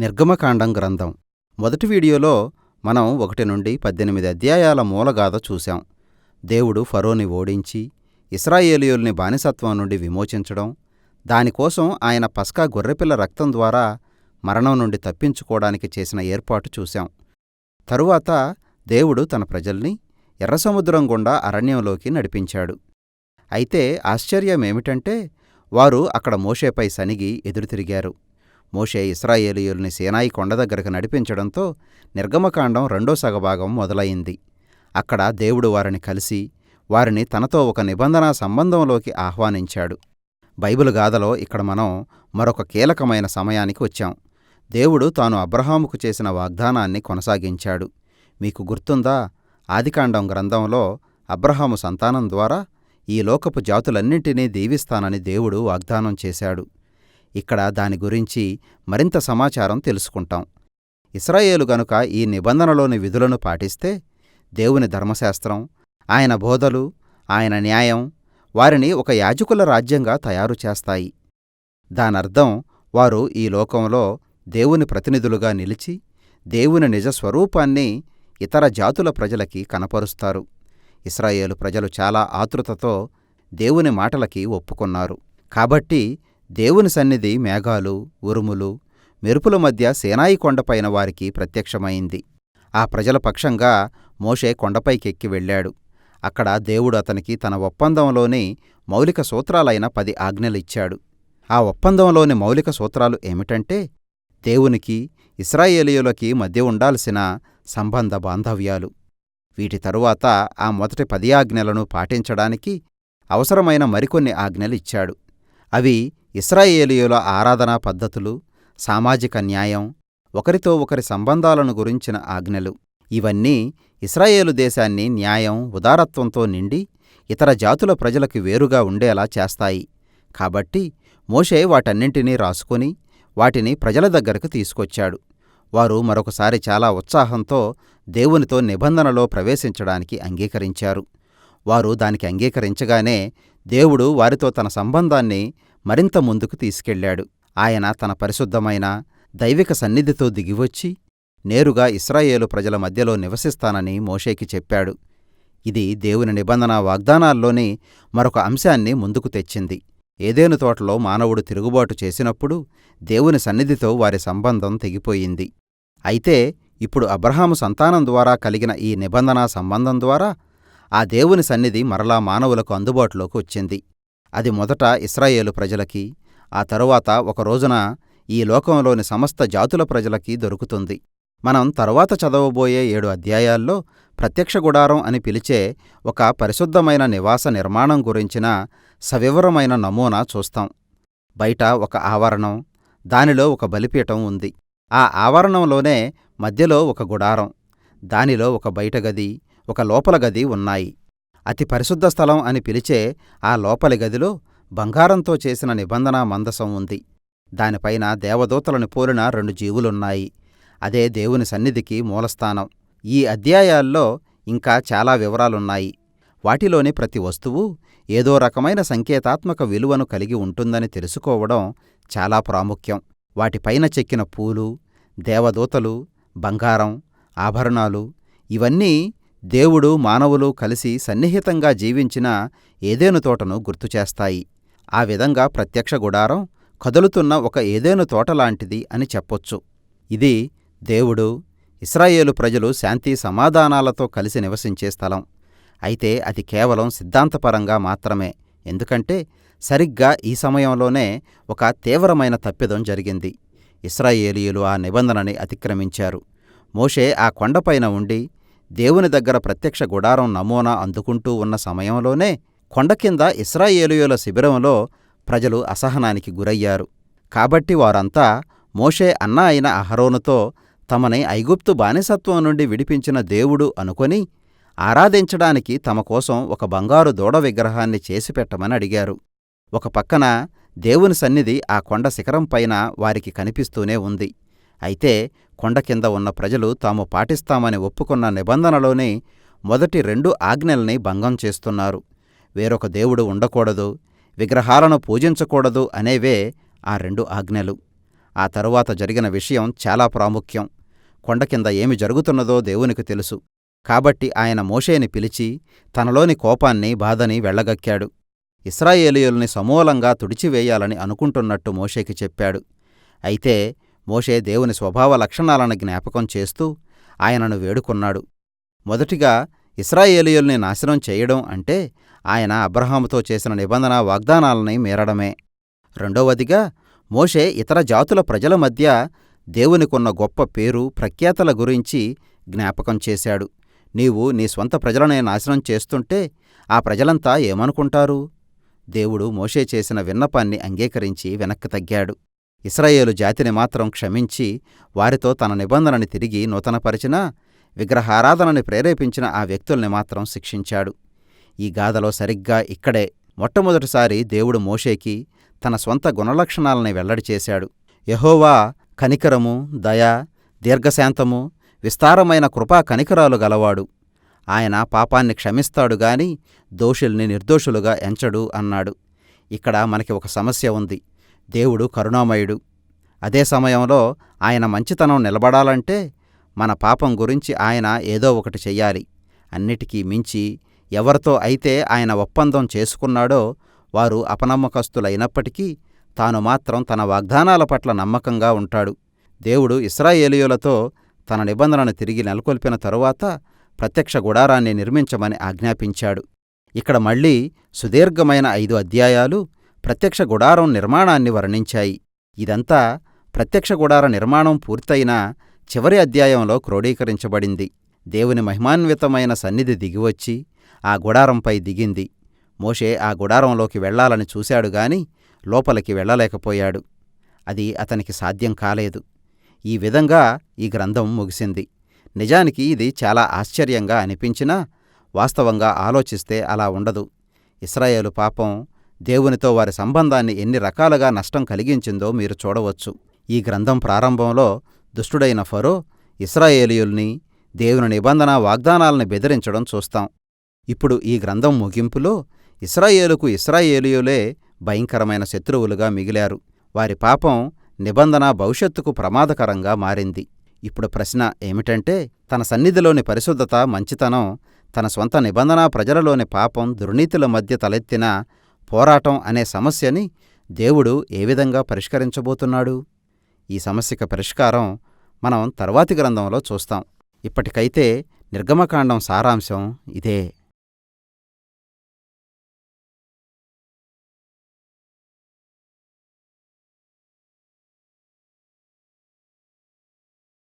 నిర్గమకాండం గ్రంథం. మొదటి వీడియోలో మనం ఒకటి నుండి పద్దెనిమిది అధ్యాయాల మూలగాథ చూశాం. దేవుడు ఫరోని ఓడించి ఇస్రాయేలియుల్ని బానిసత్వం నుండి విమోచించడం దానికోసం ఆయన పస్కా గొర్రెపిల్ల రక్తం ద్వారా మరణం నుండి తప్పించుకోవడానికి చేసిన ఏర్పాటు చూశాం. తరువాత దేవుడు తన ప్రజల్ని ఎర్రసముద్రం గుండా అరణ్యంలోకి నడిపించాడు. అయితే ఆశ్చర్యమేమిటంటే వారు అక్కడ మోషేపై సనిగి ఎదురుతిరిగారు. మోషే ఇస్రాయేలీయుల్ని సేనాయి కొండ దగ్గరకు నడిపించడంతో నిర్గమకాండం రెండో సగభాగం మొదలయింది అక్కడ దేవుడు వారిని కలిసి వారిని తనతో ఒక నిబంధనా సంబంధంలోకి ఆహ్వానించాడు. బైబిల్ గాథలో ఇక్కడ మనం మరొక కీలకమైన సమయానికి వచ్చాం. దేవుడు తాను అబ్రహాముకు చేసిన వాగ్దానాన్ని కొనసాగించాడు. మీకు గుర్తుందా? ఆదికాండం గ్రంథంలో అబ్రహాము సంతానం ద్వారా ఈ లోకపు జాతులన్నింటినీ దీవిస్తానని దేవుడు వాగ్దానం చేశాడు. ఇక్కడ దాని గురించి మరింత సమాచారం తెలుసుకుంటాం. ఇస్రాయేలు గనుక ఈ నిబంధనలోని విధులను పాటిస్తే దేవుని ధర్మశాస్త్రం ఆయన బోధలు ఆయన న్యాయం వారిని ఒక యాజకుల రాజ్యంగా తయారు చేస్తాయి. దానర్థం వారు ఈ లోకంలో దేవుని ప్రతినిధులుగా నిలిచి దేవుని నిజ స్వరూపాన్ని ఇతర జాతుల ప్రజలకి కనపరుస్తారు. ఇస్రాయేలు ప్రజలు చాలా ఆతృతతో దేవుని మాటలకి ఒప్పుకున్నారు. కాబట్టి దేవుని సన్నిధి మేఘాలు ఉరుములు మెరుపుల మధ్య సేనాయి కొండపైన వారికి ప్రత్యక్షమైంది. ఆ ప్రజల పక్షంగా మోషే కొండపైకెక్కి వెళ్ళాడు. అక్కడ దేవుడు అతనికి తన ఒప్పందంలోని మౌలిక సూత్రాలైన పది ఆజ్ఞలిచ్చాడు. ఆ ఒప్పందంలోని మౌలిక సూత్రాలు ఏమిటంటే దేవునికి ఇస్రాయేలీయులకి మధ్య ఉండాల్సిన సంబంధ బాంధవ్యాలు. వీటి తరువాత ఆ మొదటి పది ఆజ్ఞలను పాటించడానికి అవసరమైన మరికొన్ని ఆజ్ఞలిచ్చాడు. అవి ఇస్రాయేలీయుల ఆరాధనా పద్ధతులు సామాజిక న్యాయం ఒకరితో ఒకరి సంబంధాలను గురించిన ఆజ్ఞలు. ఇవన్నీ ఇస్రాయేలు దేశాన్ని న్యాయం ఉదారత్వంతో నిండి ఇతర జాతుల ప్రజలకు వేరుగా ఉండేలా చేస్తాయి. కాబట్టి మోషే వాటన్నింటినీ రాసుకొని వాటిని ప్రజల దగ్గరకు తీసుకొచ్చాడు. వారు మరొకసారి చాలా ఉత్సాహంతో దేవునితో నిబంధనలో ప్రవేశించడానికి అంగీకరించారు. వారు దానికి అంగీకరించగానే దేవుడు వారితో తన సంబంధాన్ని మరింత ముందుకు తీసుకెళ్ళాడు ఆయన తన పరిశుద్ధమైన దైవిక సన్నిధితో దిగివచ్చి నేరుగా ఇస్రాయేలు ప్రజల మధ్యలో నివసిస్తానని మోషేకి చెప్పాడు. ఇది దేవుని నిబంధన వాగ్దానాల్లోని మరొక అంశాన్ని ముందుకు తెచ్చింది. ఏదేను తోటలో మానవుడు తిరుగుబాటు చేసినప్పుడు దేవుని సన్నిధితో వారి సంబంధం తెగిపోయింది. అయితే ఇప్పుడు అబ్రహాము సంతానం ద్వారా కలిగిన ఈ నిబంధనా సంబంధం ద్వారా ఆ దేవుని సన్నిధి మరలా మానవులకు అందుబాటులోకి వచ్చింది. అది మొదట ఇస్రాయేలు ప్రజలకి ఆ తరువాత ఒక రోజున ఈ లోకంలోని సమస్త జాతుల ప్రజలకి దొరుకుతుంది. మనం తరువాత చదవబోయే ఏడు అధ్యాయాల్లో ప్రత్యక్ష గుడారం అని పిలిచే ఒక పరిశుద్ధమైన నివాస నిర్మాణం గురించిన సవివరమైన నమూనా చూస్తాం. బయట ఒక ఆవరణం దానిలో ఒక బలిపీఠం ఉంది. ఆ ఆవరణంలోనే మధ్యలో ఒక గుడారం దానిలో ఒక బయట గది ఒక లోపల గది ఉన్నాయి. అతి పరిశుద్ధ స్థలం అని పిలిచే ఆ లోపలి గదిలో బంగారంతో చేసిన నిబంధనా మందసం ఉంది. దానిపైన దేవదూతలను పోలిన రెండు జీవులున్నాయి. అదే దేవుని సన్నిధికి మూలస్థానం. ఈ అధ్యాయాల్లో ఇంకా చాలా వివరాలున్నాయి. వాటిలోని ప్రతి వస్తువు ఏదో రకమైన సంకేతాత్మక విలువను కలిగి ఉంటుందని తెలుసుకోవడం చాలా ప్రాముఖ్యం. వాటిపైన చెక్కిన పూలు దేవదూతలు బంగారం ఆభరణాలు ఇవన్నీ దేవుడు మానవులు కలిసి సన్నిహితంగా జీవించిన ఏదేను తోటను గుర్తుచేస్తాయి ఆ విధంగా ప్రత్యక్ష గుడారం కదులుతున్న ఒక ఏదేను తోటలాంటిది అని చెప్పొచ్చు. ఇది దేవుడు ఇస్రాయేలు ప్రజలు శాంతి సమాధానాలతో కలిసి నివసించే స్థలం. అయితే అది కేవలం సిద్ధాంతపరంగా మాత్రమే. ఎందుకంటే సరిగ్గా ఈ సమయంలోనే ఒక తీవ్రమైన తప్పిదం జరిగింది. ఇస్రాయేలీయులు ఆ నిబంధనని అతిక్రమించారు. మోషే ఆ కొండపైన ఉండి దేవుని దగ్గర ప్రత్యక్ష గుడారం నమూనా అందుకుంటూ ఉన్న సమయంలోనే కొండ కింద శిబిరంలో ప్రజలు అసహనానికి గురయ్యారు. కాబట్టి వారంతా మోషే అన్న అయిన అహరోనుతో తమని ఐగుప్తు బానిసత్వం నుండి విడిపించిన దేవుడు అనుకొని ఆరాధించడానికి తమ కోసం ఒక బంగారు దూడ విగ్రహాన్ని చేసిపెట్టమని అడిగారు. ఒక పక్కన దేవుని సన్నిధి ఆ కొండ శిఖరంపైన వారికి కనిపిస్తూనే ఉంది. అయితే కొండ కింద ఉన్న ప్రజలు తాము పాటిస్తామని ఒప్పుకున్న నిబంధనలోనే మొదటి రెండు ఆజ్ఞల్ని భంగం చేస్తున్నారు. వేరొక దేవుడు ఉండకూడదు విగ్రహాలను పూజించకూడదు అనేవే ఆ రెండు ఆజ్ఞలు. ఆ తరువాత జరిగిన విషయం చాలా ప్రాముఖ్యం. కొండ కింద ఏమి జరుగుతున్నదో దేవునికి తెలుసు. కాబట్టి ఆయన మోషేని పిలిచి తనలోని కోపాన్ని బాధని వెళ్ళగక్కాడు. ఇస్రాయేలీయుల్ని సమూలంగా తుడిచివేయాలని అనుకుంటున్నట్టు మోషేకి చెప్పాడు. అయితే మోషే దేవుని స్వభావ లక్షణాలను జ్ఞాపకం చేస్తూ ఆయనను వేడుకున్నాడు. మొదటిగా ఇస్రాయేలీయుల్ని నాశనం చేయడం అంటే ఆయన అబ్రహాముతో చేసిన నిబంధన వాగ్దానాలని మీరడమే. రెండవదిగా మోషే ఇతర జాతుల ప్రజల మధ్య దేవునికున్న గొప్ప పేరు ప్రఖ్యాతల గురించి జ్ఞాపకం చేశాడు. నీవు నీ స్వంత ప్రజలనే నాశనం చేస్తుంటే ఆ ప్రజలంతా ఏమనుకుంటారు? దేవుడు మోషే చేసిన విన్నపాన్ని అంగీకరించి వెనక్కి తగ్గాడు. ఇస్రాయేలు జాతిని మాత్రం క్షమించి వారితో తన నిబంధనని తిరిగి నూతనపరిచినా విగ్రహారాధనని ప్రేరేపించిన ఆ వ్యక్తుల్ని మాత్రం శిక్షించాడు. ఈ గాథలో సరిగ్గా ఇక్కడే మొట్టమొదటిసారి దేవుడు మోషేకి తన స్వంత గుణలక్షణాలని వెల్లడి చేశాడు. యహోవా కనికరము దయ దీర్ఘశాంతము విస్తారమైన కృపా కనికరాలు గలవాడు. ఆయన పాపాన్ని క్షమిస్తాడు గాని దోషుల్ని నిర్దోషులుగా ఎంచడు అన్నాడు. ఇక్కడ మనకి ఒక సమస్య ఉంది. దేవుడు కరుణామయుడు. అదే సమయంలో ఆయన మంచితనం నిలబడాలంటే మన పాపం గురించి ఆయన ఏదో ఒకటి చెయ్యాలి. అన్నిటికీ మించి ఎవరితో అయితే ఆయన ఒప్పందం చేసుకున్నాడో వారు అపనమ్మకస్తులైనప్పటికీ తాను మాత్రం తన వాగ్దానాల పట్ల నమ్మకంగా ఉంటాడు. దేవుడు ఇస్రాయేలీయులతో తన నిబంధనను తిరిగి నెలకొల్పిన తరువాత ప్రత్యక్ష గుడారాన్ని నిర్మించమని ఆజ్ఞాపించాడు. ఇక్కడ మళ్ళీ సుదీర్ఘమైన ఐదు అధ్యాయాలు ప్రత్యక్ష గుడారం నిర్మాణాన్ని వర్ణించాయి. ఇదంతా ప్రత్యక్ష గుడార నిర్మాణం పూర్తయిన చివరి అధ్యాయంలో క్రోడీకరించబడింది. దేవుని మహిమాన్వితమైన సన్నిధి దిగివచ్చి ఆ గుడారంపై దిగింది. మోషే ఆ గుడారంలోకి వెళ్ళాలని చూశాడు గాని లోపలికి వెళ్ళలేకపోయాడు. అది అతనికి సాధ్యం కాలేదు. ఈ విధంగా ఈ గ్రంథం ముగిసింది. నిజానికి ఇది చాలా ఆశ్చర్యంగా అనిపించినా వాస్తవంగా ఆలోచిస్తే అలా ఉండదు. ఇస్రాయేలు పాపం దేవునితో వారి సంబంధాన్ని ఎన్ని రకాలుగా నష్టం కలిగించిందో మీరు చూడవచ్చు. ఈ గ్రంథం ప్రారంభంలో దుష్టుడైన ఫరో ఇస్రాయేలీయుల్ని దేవుని నిబంధన వాగ్దానాలను బెదిరించడం చూస్తాం. ఇప్పుడు ఈ గ్రంథం ముగింపులో ఇస్రాయేలుకు ఇస్రాయేలీయులే భయంకరమైన శత్రువులుగా మిగిలారు. వారి పాపం నిబంధన భవిష్యత్తుకు ప్రమాదకరంగా మారింది. ఇప్పుడు ప్రశ్న ఏమిటంటే తన సన్నిధిలోని పరిశుద్ధత మంచితనం తన స్వంత నిబంధన ప్రజలలోని పాపం దుర్నీతుల మధ్య తలెత్తిన పోరాటం అనే సమస్యని దేవుడు ఏ విధంగా పరిష్కరించబోతున్నాడు? ఈ సమస్యకు పరిష్కారం మనం తర్వాతి గ్రంథంలో చూస్తాం. ఇప్పటికైతే నిర్గమకాండం సారాంశం ఇదే.